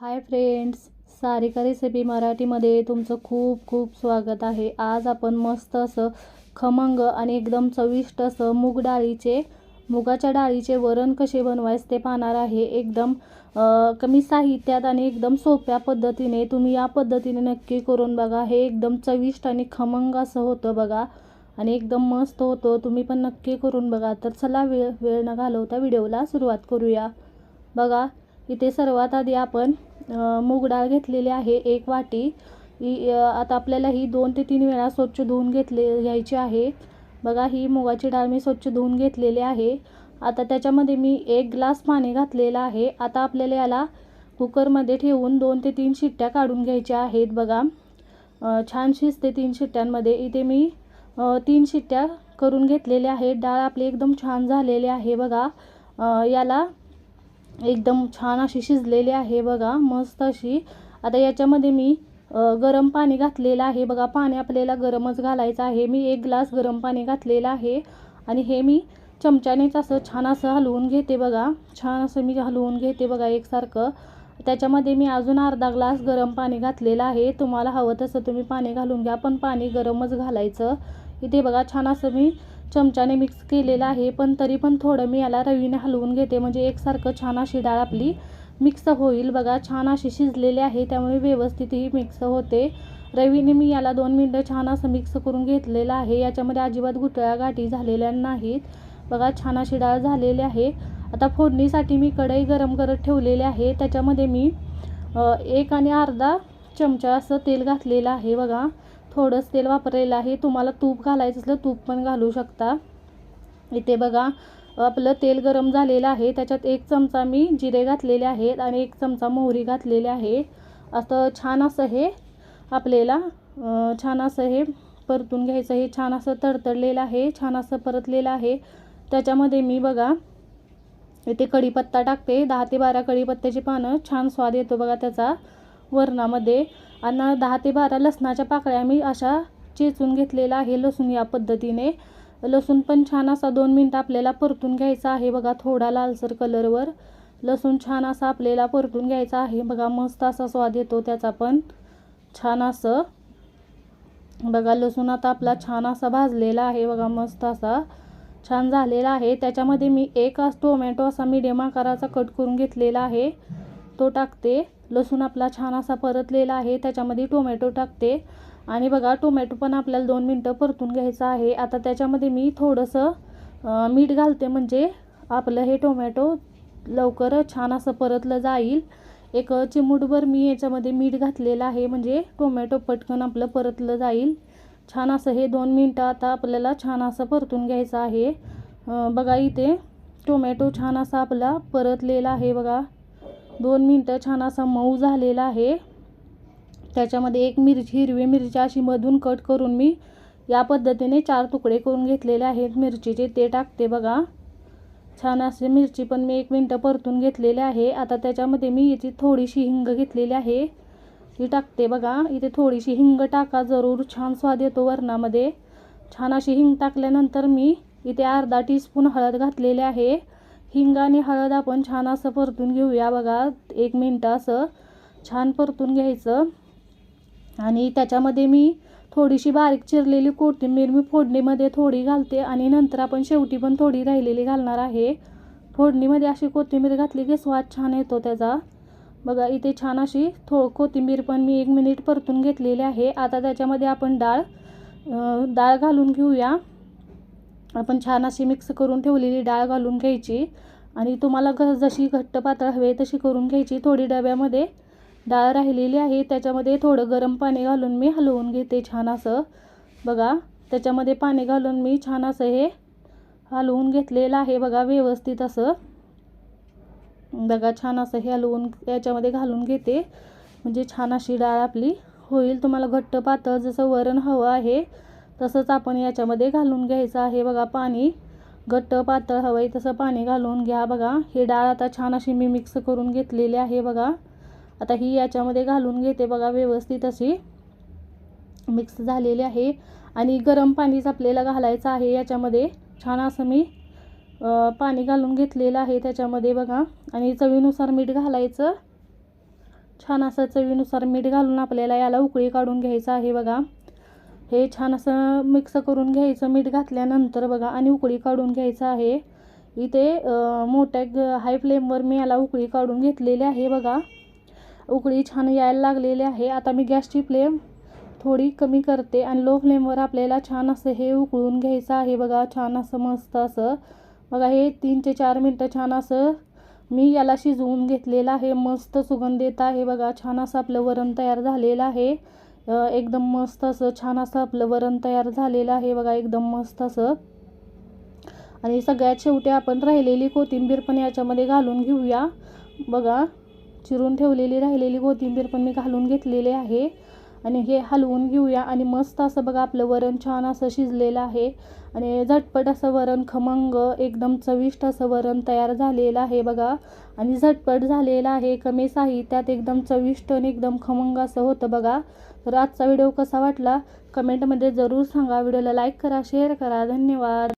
Hi friends Sarika recipe मराठीमध्ये तुमचं खूप खूप स्वागत आहे. आज आपण मस्त असं खमंग आणि एकदम चविष्ट असं मूग डाळीचे मुगाच्या डाळीचे वरण कसे बनवायचे ते पाहणार आहे. एकदम कमी साहित्यात आणि एकदम सोप्या पद्धतीने तुम्ही या पद्धतीने नक्की करून बघा. हे एकदम चविष्ट आणि खमंग असं होतं बघा. आणि एकदम मस्त होतं. तुम्ही पण नक्की करून बघा. तर चला वेळ वेळ न घालवता व्हिडिओला सुरुवात करूया. बघा इथे सर्वात आधी आपण मूग डाळ घेतलेली आहे एक वाटी. ही आता आपल्याला ही दोन ते तीन वेळा स्वच्छ धुवून घेतले घ्यायची आहे. बघा ही मुगाची डाळ मी स्वच्छ धुवून घेतलेली आहे. आता त्याच्यामध्ये मी एक ग्लास पाणी घातलेलं आहे. आता आपल्याला याला कुकरमध्ये ठेवून दोन ते तीन शिट्ट्या काढून घ्यायच्या आहेत बघा. छान शिजते तीन शिट्ट्यांमध्ये. इथे मी तीन शिट्ट्या करून घेतलेल्या आहेत. डाळ आपली एकदम छान झालेली आहे बघा. याला एकदम छान अशी शिजलेली आहे बघा मस्त अशी. आता याच्यामध्ये मी गरम पाणी घातलेलं आहे. बघा पाणी आपल्याला गरमच घालायचं आहे. मी एक ग्लास गरम पाणी घातलेलं आहे आणि हे मी चमच्यानेच असं छान असं हलवून घेते बघा. छान असं मी हलवून घेते बघा एकसारखं. त्याच्यामध्ये मी अजून अर्धा ग्लास गरम पाणी घातलेलं आहे. तुम्हाला हवं तसं तुम्ही पाणी घालून घ्या पण पाणी गरमच घालायचं. इथे बघा छान असं मी चमच्याने मिक्स केलेलं आहे पण तरी पण थोडं मी याला रवीने हलवून घेते. म्हणजे एकसारखं छान अशी डाळ आपली मिक्स होईल. बघा छान अशी शिजलेली आहे त्यामुळे व्यवस्थित ही मिक्स होते. रवीने मी याला दोन मिनटं छान असं मिक्स करून घेतलेलं आहे. याच्यामध्ये अजिबात गुटळ्या गाठी झालेल्या नाहीत. बघा छान अशी डाळ झालेली आहे. आता फोडणीसाठी मी कढई गरम करत ठेवलेली आहे. त्याच्यामध्ये मी एक आणि अर्धा चमचा असं तेल घातलेलं आहे. बघा थोडंच तेल वापरलेलं आहे. तुम्हाला तूप घालायचं असलं तूप पण घालू शकता. इथे बघा आपलं तेल गरम झालेलं आहे. त्याच्यात एक चमचा मी जिरे घातलेले आहेत आणि एक चमचा मोहरी घातलेली आहे. असं छान असं हे आपल्याला छान असं हे परतून घ्यायचं हे छान असं तडतडलेलं आहे छान असं परतलेलं आहे. त्याच्यामध्ये मी बघा इथे कढीपत्ता टाकते. दहा ते बारा कढीपत्त्याची पानं छान स्वाद येतो बघा त्याचा. वरणामध्ये आणि दहा ते बारा लसणाच्या पाकळ्या मी अशा चेचून घेतलेला आहे. लसूण या पद्धतीने. लसूण पण छान असा दोन मिनटं आपल्याला परतून घ्यायचा आहे बघा थोडा लालसर कलरवर लसूण छान असा आपल्याला परतून घ्यायचा आहे बघा मस्त असा स्वाद येतो त्याचा पण. छान असं. बघा लसूण आता आपला छान असा भाजलेला आहे बघा मस्त असा. छान झालेला आहे. त्याच्यामध्ये मी एक टोमॅटो असा मिडियम आकाराचा कट करून घेतलेला आहे. तो टाकते. लसूण आपला छान असा परतलेला आहे त्याच्यामध्ये टोमॅटो टाकते. आणि बघा टोमॅटो पण आपल्याला दोन मिनटं परतून घ्यायचं आहे. आता त्याच्यामध्ये मी थोडंसं मीठ घालते. म्हणजे आपलं हे टोमॅटो लवकर छान असं परतलं जाईल. एक चिमूटभर मी याच्यामध्ये मीठ घातलेलं आहे. म्हणजे टोमॅटो पटकन आपलं परतलं जाईल. छान असं हे दोन मिनटं आता आपल्याला छान असं परतून घ्यायचं आहे. बघा इथे टोमॅटो छान असा आपला परतलेला आहे बघा. दोन मिनटं छान असा मऊ झालेला आहे. त्याच्यामध्ये एक मिरची हिरवी मिरची अशी मधून कट करून मी या पद्धतीने चार तुकडे करून घेतलेले आहेत. मिरचीचे ते टाकते बघा. छान असे मिरची पण मी एक मिनटं परतून घेतलेले आहे. आता त्याच्यामध्ये मी याची थोडीशी हिंग घेतलेली आहे. ती टाकते बघा. इथे थोडीशी हिंग टाका. जरूर छान स्वाद येतो वरणामध्ये. छान अशी हिंग टाकल्यानंतर मी इथे अर्धा टीस्पून हळद घातलेले आहे. हिंग आणि हळद आपण छान असं परतून घेऊया. बघा एक मिनटं असं छान परतून घ्यायचं. आणि त्याच्यामध्ये मी थोडीशी बारीक चिरलेली कोथिंबीर मी फोडणीमध्ये थोडी घालते आणि नंतर आपण शेवटी पण थोडी राहिलेली घालणार आहे. फोडणीमध्ये अशी कोथिंबीर घातली की स्वाद छान येतो त्याचा. बघा इथे छान अशी थो कोथिंबीर पण मी एक मिनिट परतून घेतलेली आहे. आता त्याच्यामध्ये आपण डाळ डाळ घालून घेऊया. आपण छान अशी मिक्स करून ठेवलेली डाळ घालून घ्यायची. आणि तुम्हाला घ जशी घट्ट पातळ हवे तशी करून घ्यायची. थोडी डब्यामध्ये डाळ राहिलेली आहे. त्याच्यामध्ये थोडं गरम पाणी घालून मी हलवून घेते छान असं. बघा त्याच्यामध्ये पाणी घालून मी छान असं हे हलवून घेतलेलं आहे. बघा व्यवस्थित असं. बघा छान असं हे हलवून याच्यामध्ये घालून घेते. म्हणजे छान अशी डाळ आपली होईल. तुम्हाला घट्ट पातळ जसं वरण हवं आहे तसंच आपण याच्यामध्ये घालून घ्यायचं आहे. बघा पाणी घट्ट पातळ हवं आहे तसं पाणी घालून घ्या. बघा हे डाळ आता छान अशी मी मिक्स करून घेतलेली आहे. बघा आता ही याच्यामध्ये घालून घेते. बघा व्यवस्थित अशी मिक्स झालेली आहे. आणि गरम पाणीच आपल्याला घालायचं आहे. याच्यामध्ये छान असं मी पाणी घालून घेतलेलं आहे त्याच्यामध्ये. बघा आणि चवीनुसार मीठ घालायचं. छान असं चवीनुसार मीठ घालून आपल्याला याला उकळी काढून घ्यायचं आहे. बघा हे छान असं मिक्स करून घ्यायचं मीठ घातल्यानंतर बघा आणि उकळी काढून घ्यायचं आहे. इथे मोठ्या ग हाय फ्लेमवर मी याला उकळी काढून घेतलेली आहे बघा. उकळी छान यायला लागलेली आहे. आता मी गॅसची फ्लेम थोडी कमी करते आणि लो फ्लेमवर आपल्याला छान असं हे उकळून घ्यायचं आहे बघा. छान असं मस्त असं. बघा हे तीन ते चार मिनटं छान असं मी याला शिजवून घेतलेलं आहे. मस्त सुगंध येत आहे बघा. छान असं आपलं वरण तयार झालेलं आहे. एकदम मस्त असं छान असं आपलं वरण तयार झालेलं आहे बघा एकदम मस्त असं. आणि सगळ्यात शेवटी आपण राहिलेली कोथिंबीर पण याच्यामध्ये घालून घेऊया. बघा चिरून ठेवलेली राहिलेली कोथिंबीर पण मी घालून घेतलेली आहे. आणि हे हलवून घेऊया. आणि मस्त असं बघा आपलं वरण छान असं शिजलेलं आहे. आणि झटपट असं वरण खमंग एकदम चविष्ट असं वरण तयार झालेलं आहे बघा. आणि झटपट झालेलं आहे कमी साहित्यात एकदम चविष्ट आणि एकदम खमंग असं होतं बघा. तर आजचा व्हिडिओ कसा वाटला? कमेंटमध्ये जरूर सांगा. व्हिडिओला लाईक करा शेअर करा. धन्यवाद.